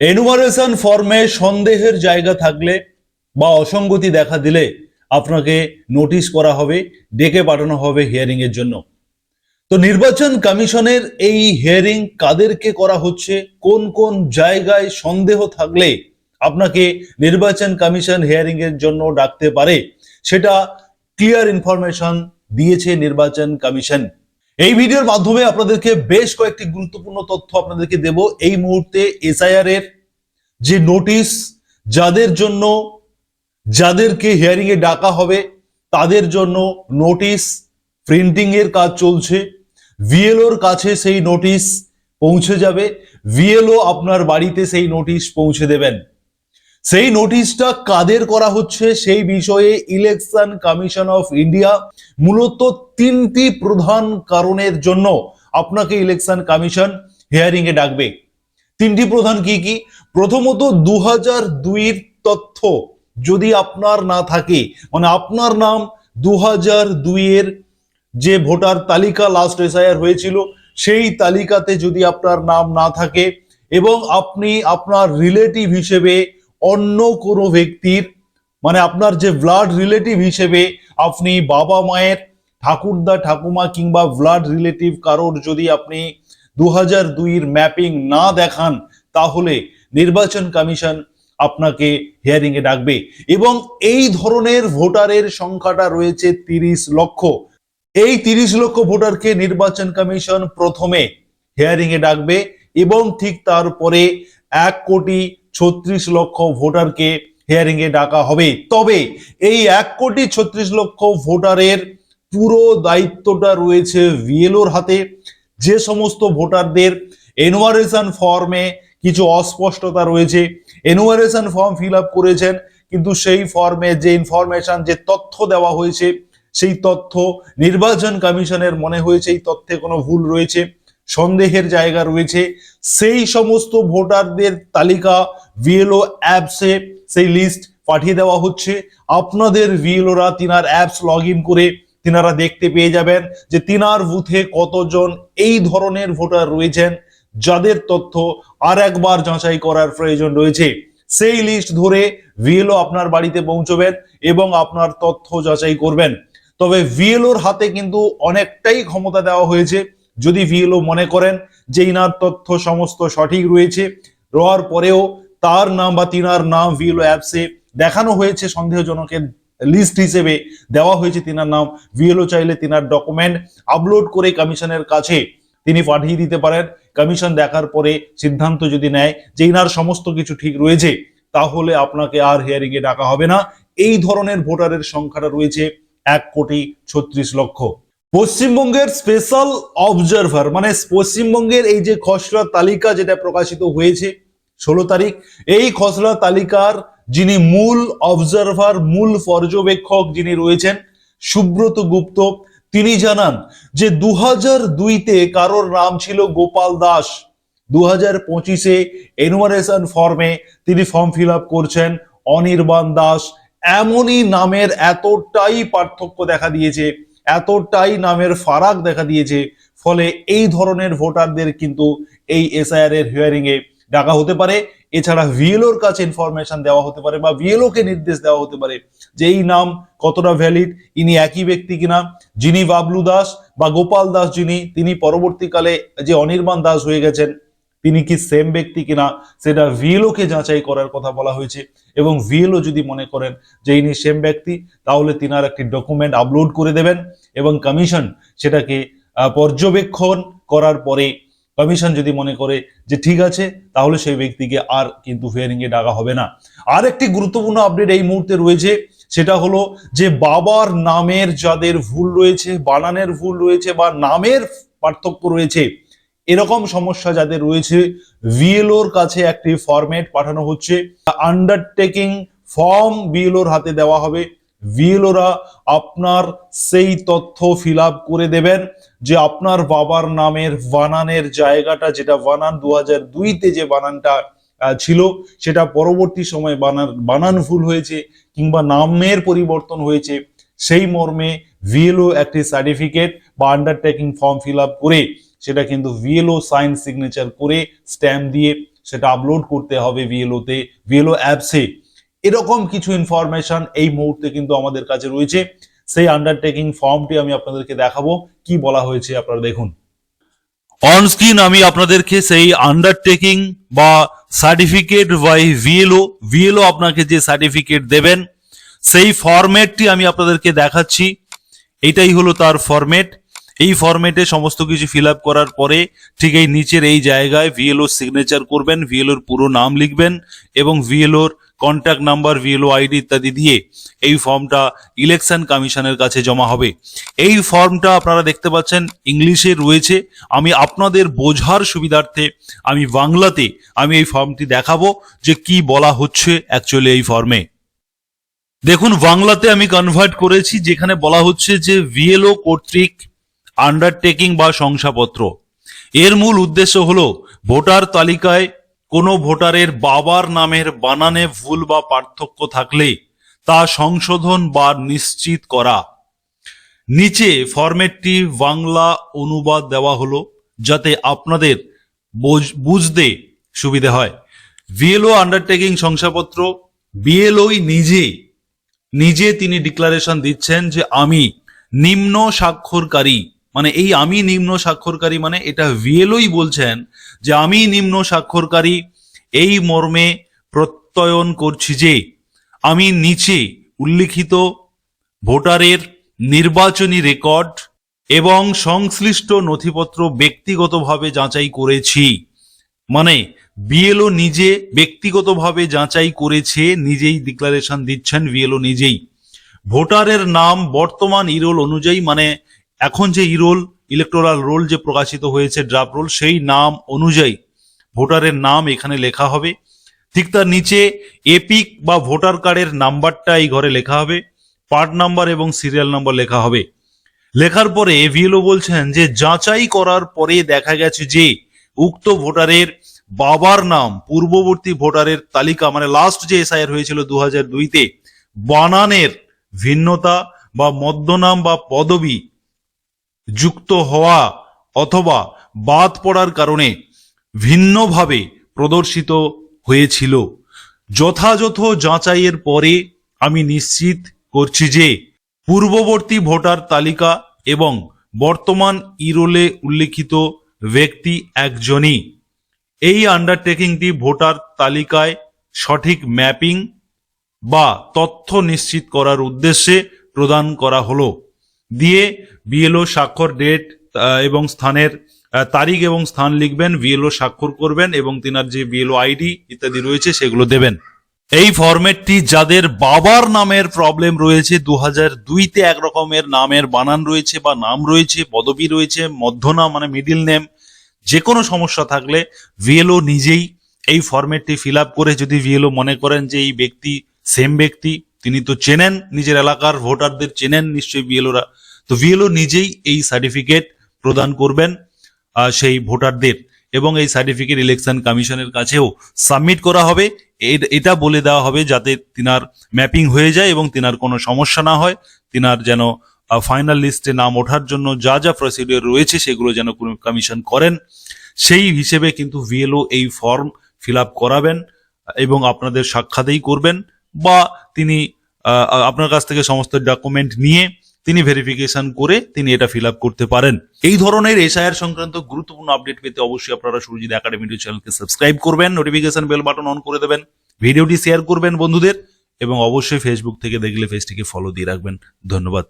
Enumeration ফর্মে সন্দেহের জায়গা থাকলে বা অসঙ্গতি দেখা দিলে আপনাকে নোটিশ করা হবে, ডেকে পাঠানো হবে হিয়ারিং এর জন্য। তো নির্বাচন কমিশনের এই হিয়ারিং কাদেরকে করা হচ্ছে? কোন কোন জায়গায় সন্দেহ থাকলে আপনাকে নির্বাচন কমিশন হিয়ারিং এর জন্য ডাকতে পারে? সেটা ক্লিয়ার ইনফরমেশন দিয়েছে নির্বাচন কমিশন। এই ভিডিওর মাধ্যমে আপনাদেরকে বেশ কয়েকটি গুরুত্বপূর্ণ তথ্য আপনাদেরকে দেব। এই মুহূর্তে এসআইআর এর যে নোটিশ, যাদের জন্য, যাদেরকে হিয়ারিং এ ডাকা হবে, তাদের জন্য নোটিশ প্রিন্টিং এর কাজ চলছে। ভিএলওর কাছে সেই নোটিশ পৌঁছে যাবে। ভিএলও আপনার বাড়িতে সেই নোটিশ পৌঁছে দেবেন। সেই নোটিশটা কাদের করা হচ্ছে সেই বিষয়ে ইলেকশন কমিশন অফ ইন্ডিয়া মূলত তিনটি প্রধান কারণের জন্য আপনাকে ইলেকশন কমিশন হিয়ারিং এ ডাকবে। তিনটি প্রধান কি কি? প্রথমত দু হাজার দুইয়ের তথ্য যদি আপনার না থাকে মানে আপনার নাম দু হাজার দুইয়ের যে ভোটার তালিকা লাস্ট এসআইআর হয়েছিল, সেই তালিকাতে যদি আপনার নাম না থাকে এবং আপনি আপনার রিলেটিভ হিসেবে অন্য কোনো ব্যক্তির মানে আপনার যে ব্লাড রিলেটিভ হিসেবে আপনি বাবা মায়ের, ঠাকুরদা, ঠাকুমা কিংবা ব্লাড রিলেটিভ কারোর যদি আপনি দু হাজার দুইয়ের ম্যাপিং না দেখান, তাহলে নির্বাচন কমিশন আপনাকে হিয়ারিং এ ডাকবে। এবং এই ধরনের ভোটারের সংখ্যাটা রয়েছে তিরিশ লক্ষ। এই তিরিশ লক্ষ ভোটারকে নির্বাচন কমিশন প্রথমে হিয়ারিং এ ডাকবে এবং ঠিক তারপরে এক কোটি ছত্রিশ লক্ষ ভোটারকে হিয়ারিং এ ডাকা হবে। তবে এই এক কোটি ছত্রিশ লক্ষ ভোটারের পুরো দায়িত্বটা রয়েছে ভিএলওর হাতে। যে সমস্ত ভোটারদের এনুয়ারেশন ফর্মে কিছু অস্পষ্টতা রয়েছে। এনুয়ারেশন ফর্ম ফিল আপ করেছেন, কিন্তু সেই ফর্মে যে ইনফরমেশন যে তথ্য দেওয়া হয়েছে, সেই তথ্য নির্বাচন কমিশনের মনে হয়েছে, এই তথ্যে কোনো ভুল রয়েছে, সন্দেহের জায়গা রয়েছে। সেই সমস্ত ভোটারদের তালিকা ভিএলও অ্যাপসে সেই লিস্ট পাঠিয়ে দেওয়া হচ্ছে। আপনাদের ভিএলওরা তিনার অ্যাপস লগ করে তিনারা দেখতে পেয়ে যাবেন যে তিনার বুথে কতজন এই ধরনের ভোটার রয়েছেন, যাদের তথ্য আর একবার যাচাই করার প্রয়োজন রয়েছে। সেই লিস্ট ধরে ভিএলও আপনার বাড়িতে পৌঁছবেন এবং আপনার তথ্য যাচাই করবেন। তবে ভিএলওর হাতে কিন্তু অনেকটাই ক্ষমতা দেওয়া হয়েছে। যদি ভিএলও মনে করেন যে ইনার তথ্য সমস্ত সঠিক রয়েছে রওয়ার পরেও তার নাম বা তিনার নাম ভিএলও অ্যাপসে দেখানো হয়েছে, সন্দেহজনকের লিস্ট হিসেবে দেওয়া হয়েছে তিনার নাম। ভিএলও চাইলে তিনার ডকুমেন্ট আপলোড করে কমিশনের কাছে তিনি পাঠিয়ে দিতে পারেন। কমিশন দেখার পরে সিদ্ধান্ত যদি নেয় যে ইনার সমস্ত কিছু ঠিক রয়েছে, তাহলে আপনাকে আর হিয়ারিং এ ডাকা হবে না। এই ধরনের ভোটারের সংখ্যাটা রয়েছে এক কোটি ছত্রিশ লক্ষ। পশ্চিমবঙ্গের স্পেশাল অবজারভার মানে পশ্চিমবঙ্গের এই যে খসড়া তালিকা যেটা প্রকাশিত হয়েছে ষোলো তারিখ। এই খসড়া তালিকার যিনি মূল অবজারভার মূল পর্যবেক্ষক যিনি রয়েছেন, সুব্রত গুপ্ত, তিনি জানান যে দু হাজার দুইতে কারোর নাম ছিল গোপাল দাস। দু হাজার পঁচিশে এনুমারেশন ফর্মে তিনি ফর্ম ফিল আপ করছেন অনির্বাণ দাস। এমনই নামের এতটাই পার্থক্য দেখা দিয়েছে, এতটাই নামের ফারাক দেখা দিয়েছে, ফলে এই ধরনের ভোটারদের কিন্তু এই এসআইআর এর হিয়ারিং এ ডাকা হতে পারে। এছাড়া ভিএলওর কাছে ইনফরমেশন দেওয়া হতে পারে বা ভিএলও কে নির্দেশ দেওয়া হতে পারে যে এই নাম কতটা ভ্যালিড ইনি একই ব্যক্তি কিনা? যিনি বাবলু দাস বা গোপাল দাস যিনি, তিনি পরবর্তীকালে যে অনির্বাণ দাস হয়ে গেছেন, তিনি কি সেম ব্যক্তি কিনা? সেটা ভিএলও কে যাচাই করার কথা বলা হয়েছে এবং ভিএলও যদি মনে করেন যে ইনি সেম ব্যক্তি, তাহলে তিনার একটি ডকুমেন্ট আপলোড করে দেবেন এবং কমিশন সেটাকে পর্যবেক্ষণ করার পরে কমিশন যদি মনে করে যে ঠিক আছে, তাহলে সেই ব্যক্তিকে আর কিন্তু হিয়ারিং এ ডাকা হবে না। আর একটি গুরুত্বপূর্ণ আপডেট এই মুহূর্তে রয়েছে, সেটা হলো যে বাবার নামের যাদের ভুল রয়েছে, বানানের ভুল রয়েছে বা নামের পার্থক্য রয়েছে, এরকম সমস্যা যাদের রয়েছে ভিএলওর কাছে একটি ফরম্যাট পাঠানো হচ্ছে। আন্ডারটেকিং ফর্ম বিএলওর হাতে দেওয়া হবে। ভিএলওরা আপনার সেই তথ্য ফিল করে দেবেন যে আপনার বাবার নামের বানানের জায়গাটা যেটা বানান দু হাজার দুইতে যে বানানটা ছিল, সেটা পরবর্তী সময় বানান বানান ভুল হয়েছে কিংবা নামের পরিবর্তন হয়েছে, সেই মর্মে ভিএলও একটি সার্টিফিকেট বা আন্ডারটেকিং ফর্ম ফিল করে সেটা কিন্তু ভিএলও সাইন সিগনেচার করে স্ট্যাম্প দিয়ে সেটা আপলোড করতে হবে ভিএলওতে, ভিএলও অ্যাপসে এরকম কিছু ইনফরমেশন এই মুহূর্তে কিন্তু আমাদের কাছে রয়েছে। সেই আন্ডারটেকিং ফর্মটি আমি আপনাদেরকে দেখাবো। কি বলা হয়েছে আপনারা দেখুন। অন স্ক্রিন আমি আপনাদেরকে সেই আন্ডারটেকিং বা সার্টিফিকেট বাই ভিএলও ভিএলও আপনাকে যে সার্টিফিকেট দেবেন, সেই ফরম্যাটটি আমি আপনাদেরকে দেখাচ্ছি। এটাই হলো তার ফরম্যাট এই ফরম্যাটে সমস্ত কিছু ফিল করার পরে ঠিক এই নিচের এই জায়গায় ভিএলও সিগনেচার করবেন ভিএলওর পুরো নাম লিখবেন এবং ভিএলওর কন্ট্যাক্ট নাম্বার ভিএলও আইডি ইত্যাদি দিয়ে এই ফর্মটা ইলেকশন কমিশনের কাছে জমা হবে। এই ফর্মটা আপনারা দেখতে পাচ্ছেন, ইংলিশে রয়েছে। আমি আপনাদের বোঝার সুবিধার্থে আমি বাংলাতে আমি এই ফর্মটি দেখাবো যে কি বলা হচ্ছে অ্যাকচুয়ালি এই ফর্মে দেখুন, বাংলাতে আমি কনভার্ট করেছি, যেখানে বলা হচ্ছে যে ভিএলও কর্তৃক আন্ডারটেকিং বা শংসাপত্র। এর মূল উদ্দেশ্য হলো, ভোটার তালিকায় কোনো ভোটারের বাবার নামের বানানে ভুল বা পার্থক্য থাকলে তা সংশোধন বা নিশ্চিত করা। নিচে ফরম্যাটটি বাংলা অনুবাদ দেওয়া হলো, যাতে আপনাদের বোঝ- বুঝতে সুবিধে হয়। ভিএলও আন্ডারটেকিং শংসাপত্র বিএলওই নিজে নিজে তিনি ডিক্লারেশন দিচ্ছেন যে আমি নিম্ন স্বাক্ষরকারী। মানে এই আমি নিম্ন স্বাক্ষরকারী মানে এটা ভিএলওই বলছেন যে আমি নিম্ন স্বাক্ষরকারী, এই মর্মে প্রত্যয়ন করছি যে আমি নিচে উল্লিখিত ভোটারের নির্বাচনী রেকর্ড এবং সংশ্লিষ্ট নথিপত্র ব্যক্তিগতভাবে যাচাই করেছি। মানে বিএলও নিজে ব্যক্তিগতভাবে যাচাই করেছে, নিজেই ডিক্লারেশন দিচ্ছেন বিএলও নিজেই। ভোটারের নাম বর্তমান ইরোল অনুযায়ী মানে এখন যে ইরোল ইলেকটোরাল রোল যে প্রকাশিত হয়েছে ড্রাফট রোল সেই নাম অনুযায়ী ভোটারের নাম এখানে লেখা হবে। ঠিক তার নিচে এপিক বা ভোটার কার্ডের নাম্বারটা এই ঘরে লেখা হবে। পার্ট নাম্বার এবং সিরিয়াল নাম্বার লেখা হবে। লেখার পরে ভিএলও বলছেন যে যাচাই করার পরে দেখা গেছে যে উক্ত ভোটারের বাবার নাম, পূর্ববর্তী ভোটারের তালিকা মানে লাস্ট যে এসআইআর হয়েছিল দু হাজার দুইতে, বানানের ভিন্নতা বা মধ্যনাম বা পদবি যুক্ত হওয়া অথবা বাদ পড়ার কারণে ভিন্নভাবে প্রদর্শিত হয়েছিল। যথাযথ যাচাইয়ের পরে আমি নিশ্চিত করছি যে পূর্ববর্তী ভোটার তালিকা এবং বর্তমান ইরোলে উল্লিখিত ব্যক্তি একজনই। এই আন্ডারটেকিংটি ভোটার তালিকায় সঠিক ম্যাপিং বা তথ্য নিশ্চিত করার উদ্দেশ্যে প্রদান করা হলো। দিয়ে বিএলও স্বাক্ষর ডেট এবং স্থানের তারিখ এবং স্থান লিখবেন বিএলও স্বাক্ষর করবেন, এবং তিনার যে বিএলও আইডি ইত্যাদি রয়েছে সেগুলো দেবেন। এই ফরম্যাটটি যাদের বাবার নামের প্রবলেম রয়েছে দু হাজার দুইতে এক রকমের নামের বানান রয়েছে বা নাম রয়েছে, পদবি রয়েছে মধ্যনাম মানে মিডিল নেম যে কোনো সমস্যা থাকলে ভিএলও নিজেই এই ফরম্যাটটি ফিল করে যদি ভিএলও মনে করেন যে এই ব্যক্তি সেম ব্যক্তি, তিনি তো চেনেন নিজের এলাকার ভোটারদের চেনেন নিশ্চয়ই বিএলওরা তো ভিএলও নিজেই এই সার্টিফিকেট প্রদান করবেন সেই ভোটারদের এবং এই সার্টিফিকেট ইলেকশন কমিশনের কাছেও সাবমিট করা হবে। এটা বলে দেওয়া হবে যাতে তিনার ম্যাপিং হয়ে যায় এবং তিনার কোনো সমস্যা না হয়, তিনার যেন ফাইনাল লিস্টে নাম ওঠার জন্য যা যা প্রসিডিওর রয়েছে সেগুলো যেন কমিশন করেন। সেই হিসেবে কিন্তু ভিএলও এই ফর্ম ফিল আপ করাবেন এবং আপনাদের সাক্ষাতেই করবেন বা তিনি আপনার কাছ থেকে সমস্ত ডকুমেন্ট নিয়ে তিনি ভেরিফিকেশন করে তিনি এটা ফিল করতে পারেন। এই ধরনের এসআইআর সংক্রান্ত গুরুত্বপূর্ণ আপডেট পেতে অবশ্যই আপনারা সুরজিৎ একাডেমি চ্যানেলকে সাবস্ক্রাইব করবেন নোটিফিকেশন বেল বাটন অন করে দেবেন ভিডিওটি শেয়ার করবেন বন্ধুদের এবং অবশ্যই ফেসবুক থেকে দেখলে ফেসটিকে ফলো দিয়ে রাখবেন। ধন্যবাদ।